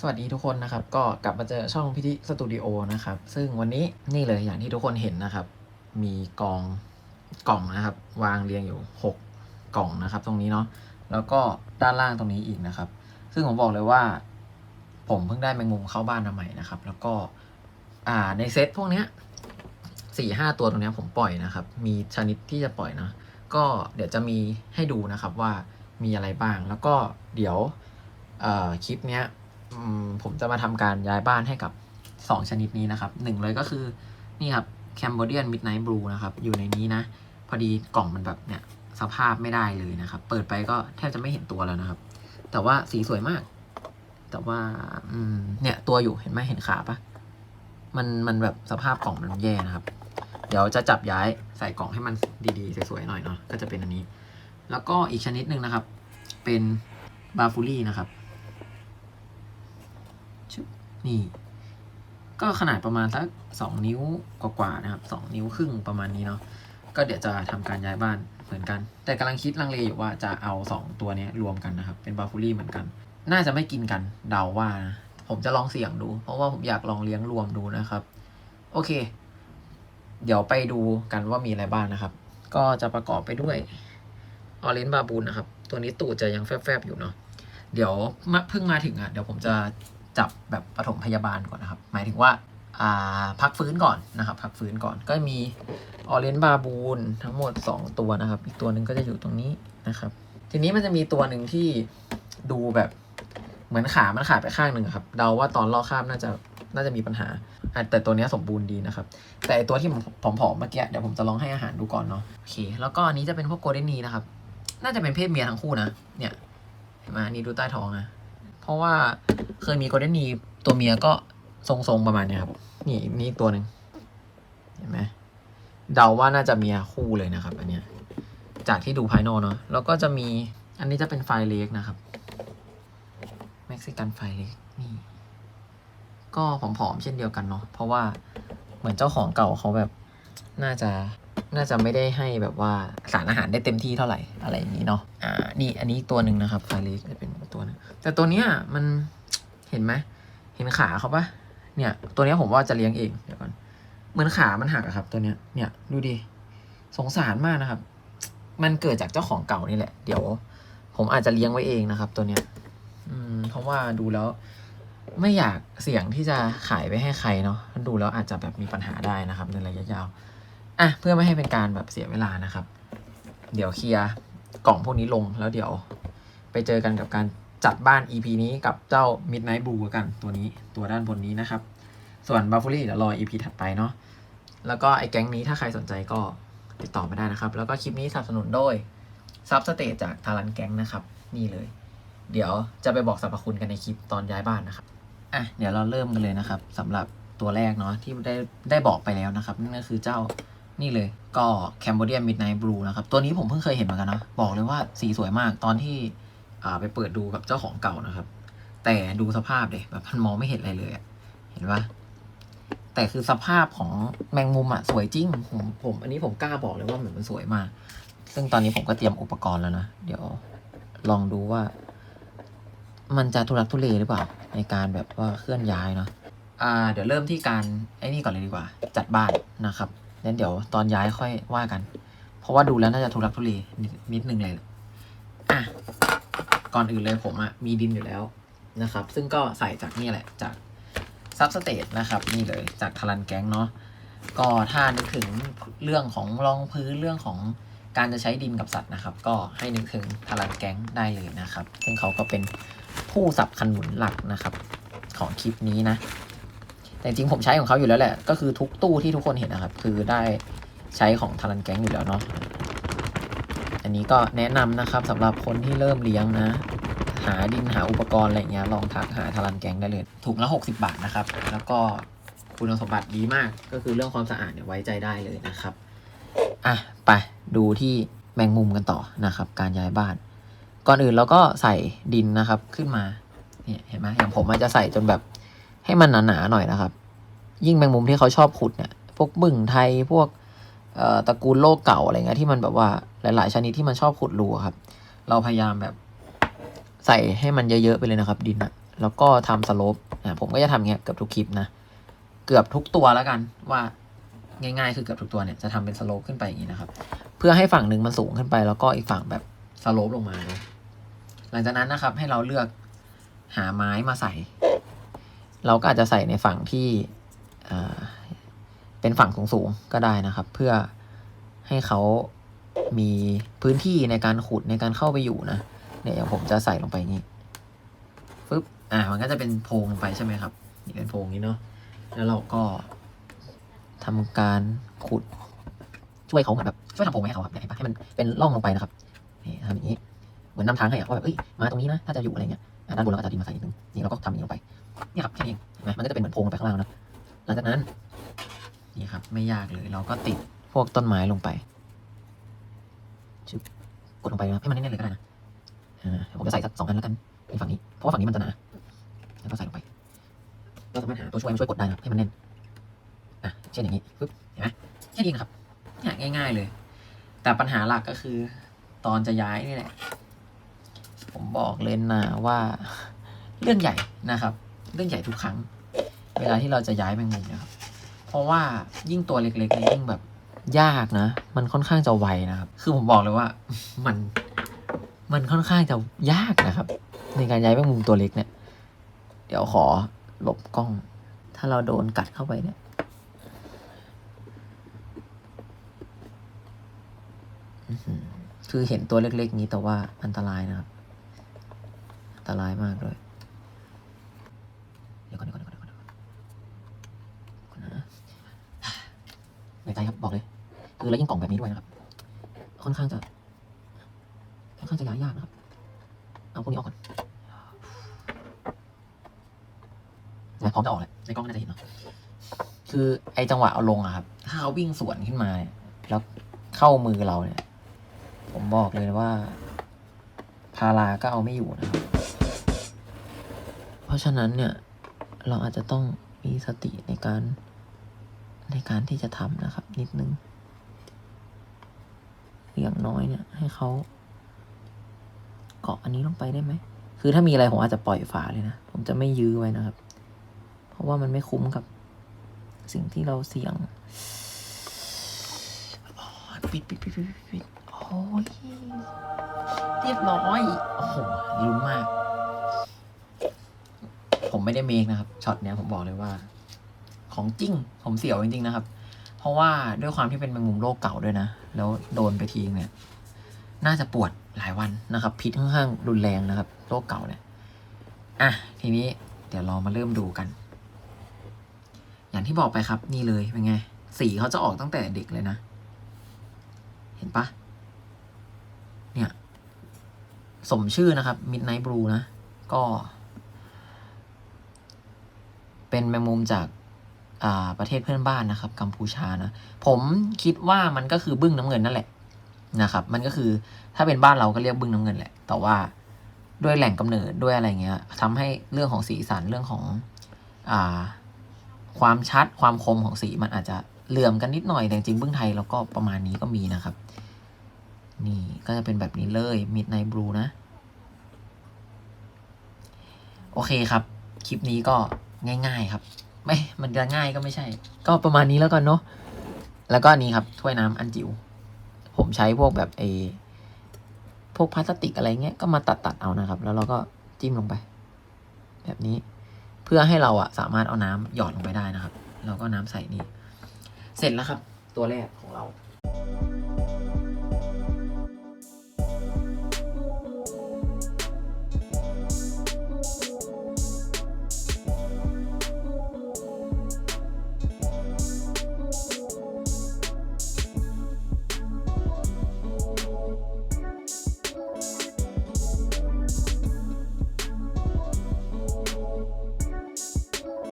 สวัสดีทุกคนนะครับ ก็กลับมาเจอช่องพิธีสตูดิโอนะครับ ซึ่งวันนี้นี่เลยอย่างที่ทุกคนเห็นนะครับ มีกองกล่องนะครับ วางเรียงอยู่ 6 กล่องนะครับ ตรงนี้เนาะแล้วก็ด้านล่างตรงนี้อีกนะครับ ซึ่งผมบอกเลยว่า ผมเพิ่งได้แมงมุมเข้าบ้านมาใหม่นะครับ แล้วก็อ่าในเซตพวกเนี้ยสี่ห้าตัวตรงนี้ผมปล่อยนะครับ มีชนิดที่จะปล่อยนะก็เดี๋ยวจะมีให้ดูนะครับว่ามีอะไรบ้าง แล้วก็เดี๋ยวคลิปเนี้ย ผมจะมาทำการย้ายบ้านให้กับ 2 ชนิดนี้นะครับหนึ่งเลยก็คือนี่ครับ Cambodian Midnight Blue นะครับ อยู่ในนี้นะ พอดีกล่องมันแบบเนี่ยสภาพไม่ได้เลยนะครับ เปิดไปก็แทบจะไม่เห็นตัวแล้วนะครับ แต่ว่าสีสวยมาก แต่ว่าอืมเนี่ยตัวอยู่เห็นไหมเห็นขาปะมันมันแบบสภาพกล่องมันแย่นะครับ เดี๋ยวจะจับย้ายใส่กล่องให้มันดีๆ สวยๆหน่อยเนาะก็จะเป็นอันนี้ แล้วก็อีกชนิดหนึ่งนะครับ เป็นบาฟูลี่นะครับ นี่ ก็ขนาดประมาณสักสองนิ้วกว่าๆนะครับสองนิ้วครึ่งประมาณนี้เนาะก็เดี๋ยวจะทำการย้ายบ้านเหมือนกัน แต่กำลังคิดลังเลอยู่ว่าจะเอาสองตัวนี้รวมกันนะครับ เป็นบาฟูลี่เหมือนกัน น่าจะไม่กินกันเดาว่านะผมจะลองเสี่ยงดู เพราะว่าผมอยากลองเลี้ยงรวมดูนะครับ โอเค เดี๋ยวไปดูกันว่ามีอะไรบ้างนะครับ ก็จะประกอบไปด้วยออเรนบาบูนนะครับ ตัวนี้ตูดจะยังแฟบๆอยู่เนาะเดี๋ยวมาเพิ่งมาถึงอะเดี๋ยวผมจะ จับแบบปฐมพยาบาลก่อนนะครับ หมายถึงว่าาพักฟื้นก่อนนะครับพักฟื้นก่อนก็มีออเรนบาบูนทั้งหมด 2 ตัวนะครับ อีกตัวหนึ่งก็จะอยู่ตรงนี้นะครับ ทีนี้มันจะมีตัวหนึ่งที่ดูแบบเหมือนขามันขาดไปข้างหนึ่งครับเดาว่าตอนลอกข้ามน่าจะน่าจะมีปัญหา แต่ตัวนี้สมบูรณ์ดีนะครับ แต่ตัวที่ผมผอมๆเมื่อกี้เดี๋ยวผมจะลองให้อาหารดูก่อนเนาะโอเคแล้วก็อันนี้จะเป็นพวกโกลเด้นนีนะครับ น่าจะเป็นเพศเมียทั้งคู่นะเนี่ยเห็นไหมอันนี่ดูใต้ท้องนะ เพราะว่าเคยมีโกลเด้นนีตัวเมียก็ทรงๆประมาณนี้ครับ นี่นี่ตัวหนึ่งเห็นไหมเดาว่าน่าจะเมียคู่เลยนะครับ อันเนี้ยจากที่ดูภายนอกเนาะแล้วก็จะมีอันนี้จะเป็นไฟเล็กนะครับเม็กซิกันไฟเล็กนี่ ก็ผอมๆเช่นเดียวกันเนาะเพราะว่าเหมือนเจ้าของเก่าเขาแบบน่าจะน่าจะไม่ได้ให้แบบว่าสารอาหารได้เต็มที่เท่าไหร่อะไรอย่างนี้เนาะอ่านี่อันนี้ตัวหนึ่งนะครับไฟเล็กจะเป็น ตัวนึงแต่ตัวเนี้ยมันเห็นไหมเห็นขาเขาปะเนี่ย ตัวเนี้ยผมว่าจะเลี้ยงเองเดี๋ยวก่อนเหมือนขามันหักอะครับ ตัวเนี้ยเนี่ยดูดิสงสารมากนะครับ มันเกิดจากเจ้าของเก่านี่แหละ เดี๋ยว ผมอาจจะเลี้ยงไว้เองนะครับ ตัวเนี้ย อืม เพราะว่าดูแล้ว ไม่อยากเสี่ยงที่จะขายไปให้ใครเนาะดูแล้วอาจจะแบบมีปัญหาได้นะครับ ในระยะยาวอะเพื่อไม่ให้เป็นการแบบเสียเวลานะครับ เดี๋ยวเคลียร์กล่องพวกนี้ลงแล้วเดี๋ยว ไปเจอกันกับการ จัดบ้าน EP นี้กับเจ้า Midnight Blue กันตัวนี้ตัวด้านบนนี้นะครับ ส่วน b u f f a l y เดี๋ยวรอ EP ถัดไปเนาะแล้วก็ไอ้แก๊งนี้ถ้าใครสนใจก็ติดต่อมาได้นะครับ แล้วก็คลิปนี้สนับสนุนโดยซับสเตจจากทารันแก๊งนะครับ นี่เลย เดี๋ยวจะไปบอกสรรพคุณกันในคลิปตอนย้ายบ้านนะครับอะเดี๋ยวเราเริ่มกันเลยนะครับสำหรับตัวแรกเนาะที่ได้ได้บอกไปแล้วนะครับนั่นก็คือเจ้านี่เลยก็ Cambodian Midnight Blue นะครับ ตัวนี้ผมเพิ่งเคยเห็นเหมือนกันนะ บอกเลยว่าสีสวยมากตอนที่ อ่าไปเปิดดูกับเจ้าของเก่านะครับ แต่ดูสภาพเด็แบบมันมองไม่เห็นอะไรเลยเห็นปะแต่คือสภาพของแมงมุมอะสวยจริงผมผม อันนี้ผมกล้าบอกเลยว่าเหมือนมันสวยมาก ซึ่งตอนนี้ผมก็เตรียมอุปกรณ์แล้วนะ เดี๋ยวลองดูว่า มันจะทุรักทุเลหรือเปล่า ในการแบบว่าเคลื่อนย้ายเนาะอ่า เดี๋ยวเริ่มที่การไอ้นี่ก่อนเลยดีกว่า จัดบ้านนะครับงั้นเดี๋ยวตอนย้ายค่อยว่ากัน เพราะว่าดูแล้วน่าจะทุรักทุเลนิดนึงเลยอะ ก่อนอื่นเลยผมอะมีดินอยู่แล้วนะครับ ซึ่งก็ใส่จากนี่แหละ จากซับสเตทนะครับ นี่เลยจากทารันแก๊งเนาะก็ถ้านึกถึงเรื่องของรองพื้นเรื่องของการจะใช้ดินกับสัตว์นะครับ ก็ให้นึกถึงทารันแก๊งได้เลยนะครับ ซึ่งเขาก็เป็นผู้สับสนุนหลักนะครับ ของคลิปนี้นะ แต่จริงๆผมใช้ของเขาอยู่แล้วแหละ ก็คือทุกตู้ที่ทุกคนเห็นนะครับ คือได้ใช้ของทารันแก๊งอยู่แล้วเนาะ อันนี้ก็แนะนำนะครับสำหรับคนที่เริ่มเลี้ยงนะ หาดินหาอุปกรณ์อะไรเงี้ยลองทักหาทารันแกงได้เลย ถุงละ 60 บาทนะครับ แล้วก็คุณสมบัติดีมาก ก็คือเรื่องความสะอาดเนี่ยไว้ใจได้เลยนะครับ อะ ไปดูที่แมงมุมกันต่อนะครับ การย้ายบ้าน ก่อนอื่นเราก็ใส่ดินนะครับขึ้นมาเนี่ยเห็นไหมอย่างผมมันจะใส่จนแบบให้มันหนาๆหน่อยนะครับ ยิ่งแมงมุมที่เขาชอบขุดเนี่ยพวกบึ่งไทยพวก ตระกูลโลกเก่าอะไรเงี้ยที่มันแบบว่าหลาย ๆ ชนิดที่มันชอบขุดรูครับ เราพยายามแบบใส่ให้มันเยอะ ๆ ไปเลยนะครับ ดินอะแล้วก็ทำสโลปอ่าผมก็จะทำอย่างเงี้ยเกือบทุกคลิปนะเกือบทุกตัวแล้วกันว่าง่าย ๆ คือเกือบทุกตัวเนี่ยจะทำเป็นสโลปขึ้นไปอย่างนี้นะครับ เพื่อให้ฝั่งหนึ่งมันสูงขึ้นไป แล้วก็อีกฝั่งแบบสโลปลงมานะหลังจากนั้นนะครับ ให้เราเลือกหาไม้มาใส่ เราก็อาจจะใส่ในฝั่งที่อ่า เป็นฝั่งสูงๆก็ได้นะครับ เพื่อให้เขามีพื้นที่ในการขุดในการเข้าไปอยู่นะเนี่ยอย่างผมจะใส่ลงไปนี้ฟึบอ่ามันก็จะเป็นโพรงลงไปใช่ไหมครับนี่เป็นโพรงนี้เนาะแล้วเราก็ทำการขุดช่วยเขาเหมือนแบบช่วยทำโพรงให้เขาครับเนี่ยให้มันเป็นร่องลงไปนะครับนี่ทำอย่างนี้เหมือนนำทางให้อะว่าแบบเอ้ยมาตรงนี้นะถ้าจะอยู่อะไรเงี้ยด้านบนเราก็จะดินมาใส่นิดนึงนี่เราก็ทำอย่างนี้ลงไปนี่ครับแค่นี้เองเห็นไหมมันก็จะเป็นเหมือนโพรงลงไปข้างล่างนะหลังจากนั้น นี่ครับ ไม่ยากเลยเราก็ติดพวกต้นไม้ลงไปชึบกดลงไปนะให้มันแน่นๆเลยก็ได้นะผมจะใส่สักสองอันแล้วกันในฝั่งนี้ เพราะว่าฝั่งนี้มันจะหนาแล้วก็ใส่ลงไปเราสามารถหาตัวช่วยมาช่วยกดได้นะให้มันแน่นอะเช่นอย่างนี้ปึ๊บเห็นไหมแค่นี้นะครับเนี่ยง่าย ๆเลย แต่ปัญหาหลักก็คือ ตอนจะย้ายนี่แหละผมบอกเลยนะว่าเรื่องใหญ่นะครับ เรื่องใหญ่ทุกครั้ง เวลาที่เราจะย้ายแมงมุมนะครับ ราะว่ายิ่งตัวเล็กๆเนี่ยยิ่งแบบยากนะ มันค่อนข้างจะไวนะครับ คือผมบอกเลยว่ามันมันค่อนข้างจะยากนะครับ ในการย้ายแมงมุมตัวเล็กเนี่ย เดี๋ยวขอหลบกล้อง ถ้าเราโดนกัดเข้าไปเนี่ย คือเห็นตัวเล็กๆนี้แต่ว่าอันตรายนะครับ อันตรายมากเลย เดี๋ยวก่อนเดี๋ยวก่อนเดี๋ยวก่อนเดี๋ยวก่อนก่อนนะ ในใจครับบอกเลย คือแล้วยิ่งกล่องแบบนี้ด้วยนะครับ ค่อนข้างจะค่อนข้างจะย้ายยากนะครับ เอาพวกนี้ออกก่อนนะพร้อมจะออกแล้วในกล้องน่าจะเห็นเนาะคือไอจังหวะเอาลงอะครับ ถ้าเขาวิ่งสวนขึ้นมาเนี่ยแล้วเข้ามือเราเนี่ย ผมบอกเลยว่า พาราก็เอาไม่อยู่นะครับ เพราะฉะนั้นเนี่ย เราอาจจะต้องมีสติในการ ในการที่จะทำนะครับ นิดนึงอย่างน้อยเนี่ย ให้เขาเกาะอันนี้ลงไปได้ไหม คือถ้ามีอะไรผมอาจจะปล่อยฝาเลยนะ ผมจะไม่ยื้อไว้นะครับ เพราะว่ามันไม่คุ้มกับ สิ่งที่เราเสี่ยงปิดปิดปิดปิดปิดโอ้ยเรียบร้อย โอ้โหลุ้นมาก ผมไม่ได้เมคนะครับ ช็อตเนี้ยผมบอกเลยว่า ของจริงผมเสียวจริงๆนะครับ เพราะว่าด้วยความที่เป็นแมงมุมโรคเก่าด้วยนะ แล้วโดนไปทีเนี่ย น่าจะปวดหลายวันนะครับ พิษค่อนข้างรุนแรงนะครับ โรคเก่าเนี่ย อะ ทีนี้เดี๋ยวเรามาเริ่มดูกัน อย่างที่บอกไปครับ นี่เลยเป็นไง สีเขาจะออกตั้งแต่เด็กเลยนะ เห็นปะเนี่ย สมชื่อนะครับ Midnight Blue นะ ก็ เป็นแมงมุมจาก ประเทศเพื่อนบ้านนะครับ กัมพูชานะ ผมคิดว่ามันก็คือบึ้งน้ำเงินนั่นแหละนะครับ มันก็คือถ้าเป็นบ้านเราก็เรียกบึ้งน้ำเงินแหละ แต่ว่าด้วยแหล่งกำเนิดด้วยอะไรเงี้ยทำให้เรื่องของสีสันเรื่องของอ่าความชัดความคมของสีมันอาจจะเหลื่อมกันนิดหน่อยแต่จริงบึ้งไทยเราก็ประมาณนี้ก็มีนะครับ นี่ก็จะเป็นแบบนี้เลย Midnight Blue นะ โอเคครับ คลิปนี้ก็ง่าย ๆครับ ไม่มันจะง่ายก็ไม่ใช่ ก็ประมาณนี้แล้วกันเนาะแล้วก็อันนี้ครับถ้วยน้ำอันจิ๋วผมใช้พวกแบบเอพวกพลาสติกอะไรเงี้ยก็มาตัดตัดเอานะครับ แล้วเราก็จิ้มลงไป แบบนี้ เพื่อให้เราอะสามารถเอาน้ำหยอดลงไปได้นะครับ เราก็น้ำใส่นี่เสร็จแล้วครับ ตัวแรกของเรา